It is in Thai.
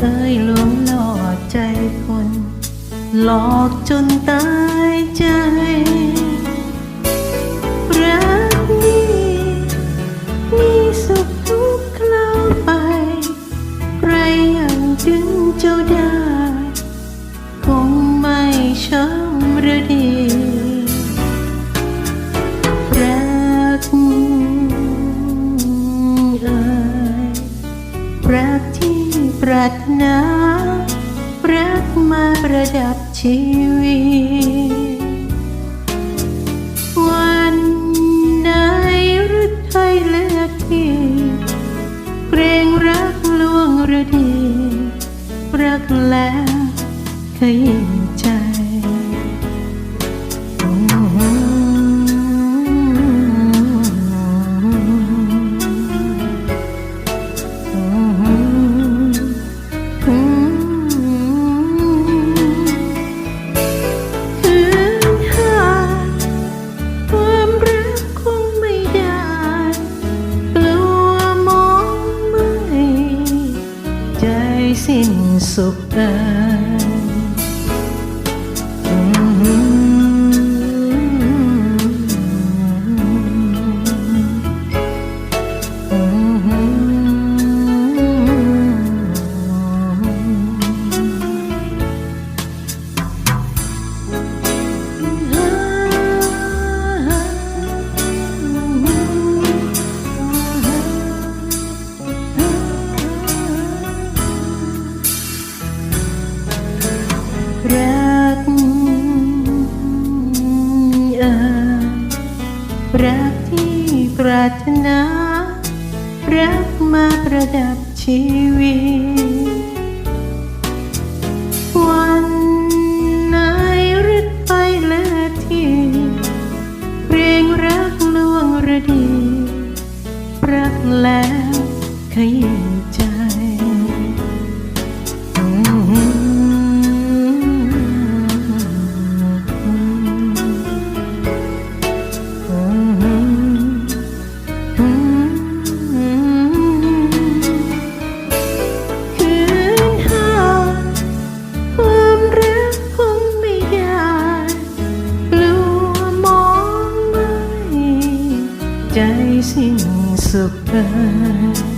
เอ้ยลวงหลอกใจคน หลอกจนตายใจ ดนารักมาประดับชีวิต วันไหนรือไทยเลือกที่เกรงรักลวงระดี รักแล้วขยินใจ นสุ รักเอ่ยรักที่ปรารถนา รักมาประดับชีวิต วันไหนรือไปเลิศที่เรียงรักลวงระดี รักแล้วขยี้ใใจสิ้นสุขได้